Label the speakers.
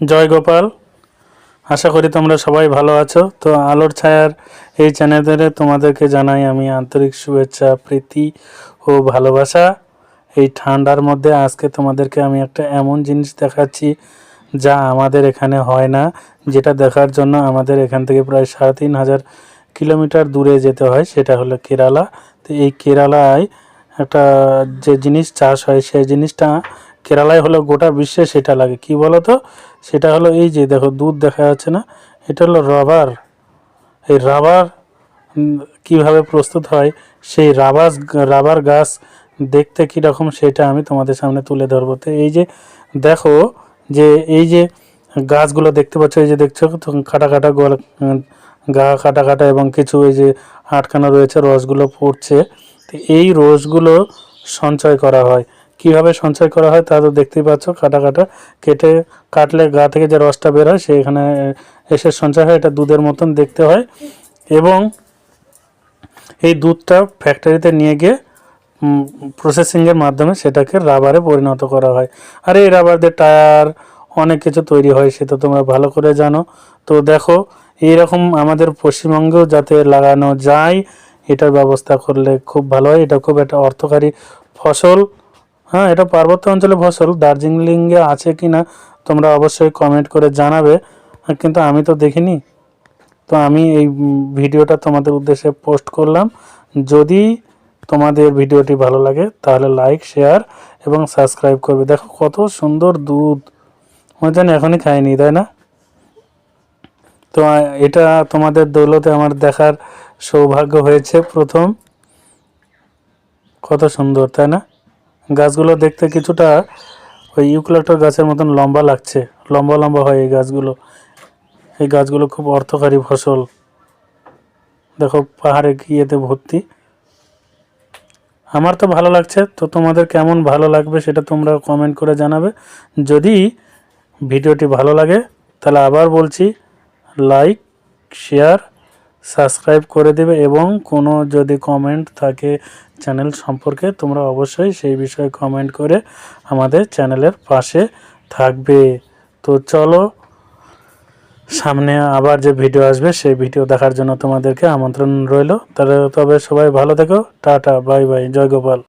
Speaker 1: জয় গোপাল। আশা করি তোমরা সবাই ভালো আছো। তো আলোর ছায়ার এই চ্যানেলে তোমাদেরকে জানাই আমি আন্তরিক শুভেচ্ছা, প্রীতি ও ভালোবাসা। এই ঠান্ডার মধ্যে আজকে তোমাদেরকে আমি একটা এমন জিনিস দেখাচ্ছি যা আমাদের এখানে হয় না, যেটা দেখার জন্য আমাদের এখান থেকে প্রায় সাড়ে তিন হাজার কিলোমিটার দূরে যেতে হয়, সেটা হলো কেরালা। তো এই কেরালায় একটা যে জিনিস চাষ হয়, সেই জিনিসটা কেরালায় হলো গোটা বিশ্বে সেটা লাগে। কি বলো তো সেটা হলো এই যে দেখো, দুধ দেখা যাচ্ছে না, এটা হলো রাবার। এই রাবার কীভাবে প্রস্তুত হয়, সেই রাবার রাবার গাছ দেখতে কীরকম সেটা আমি তোমাদের সামনে তুলে ধরবো। তো এই যে দেখো, যে এই যে গাছগুলো দেখতে পাচ্ছ, এই যে দেখছ কাটা কাটা গোল গা কাটা কাটা এবং কিছু এই যে আটকানো রয়েছে, রসগুলো পড়ছে। তো এই রসগুলো সঞ্চয় করা হয়। কীভাবে সঞ্চয় করা হয় তা তো দেখতেই পাচ্ছ, কাটা কাটা কেটে কাটলে গা থেকে যে রসটা বের হয় সেখানে এসে সঞ্চয় হয়, এটা দুধের মতন দেখতে হয়। এবং এই দুধটা ফ্যাক্টরিতে নিয়ে গিয়ে প্রসেসিংয়ের মাধ্যমে সেটাকে রাবারে পরিণত করা হয়। আর, এই রাবার দিয়ে টায়ার অনেক কিছু তৈরি হয়, সেটা তোমরা ভালো করে জানো। তো দেখো, এইরকম আমাদের পশ্চিমবঙ্গেও যাতে লাগানো যায়, এটার ব্যবস্থা করলে খুব ভালো হয়। এটা খুব একটা অর্থকারী ফসল। হ্যাঁ এটা পার্বত্য অঞ্চলে ফসল। দার্জিলিংয়ে আছে কি না তোমরা অবশ্যই কমেন্ট করে জানাবে। কিন্তু আমি তো দেখিনি। তো আমি এই ভিডিওটা তোমাদের উদ্দেশ্যে পোস্ট করলাম। যদি তোমাদের ভিডিওটি ভালো লাগে, তাহলে লাইক শেয়ার এবং সাবস্ক্রাইব করবে। দেখো কত সুন্দর দুধ। মনে জানি এখনই খাইনি, তাই না? তো এটা তোমাদের দৌলতে আমার দেখার সৌভাগ্য হয়েছে প্রথম। কত সুন্দর, তাই না? গাছগুলো দেখতে কিছুটা ওই ইউক্যালিপ্টাস গাছের মতন লম্বা লাগছে, লম্বা লম্বা হয় এই গাছগুলো। এই গাছগুলো খুব অর্থকারী ফসল। দেখো পাহাড়ে গিয়েতে ভর্তি। আমার তো ভালো লাগছে, তো তোমাদের কেমন ভালো লাগবে সেটা তোমরা কমেন্ট করে জানাবে। যদি ভিডিওটি ভালো লাগে, তাহলে আবার বলছি লাইক শেয়ার সাবস্ক্রাইব করে দেবে এবং কোনো যদি কমেন্ট থাকে চ্যানেল সম্পর্কে, তোমরা অবশ্যই সেই বিষয়ে কমেন্ট করে আমাদের চ্যানেলের পাশে থাকবে। তো চলো, সামনে আবার যে ভিডিও আসবে, সেই ভিডিও দেখার জন্য তোমাদেরকে আমন্ত্রণ রইল। তাহলে তবে সবাই ভালো থেকো। টাটা, বাই বাই, জয় গোপাল।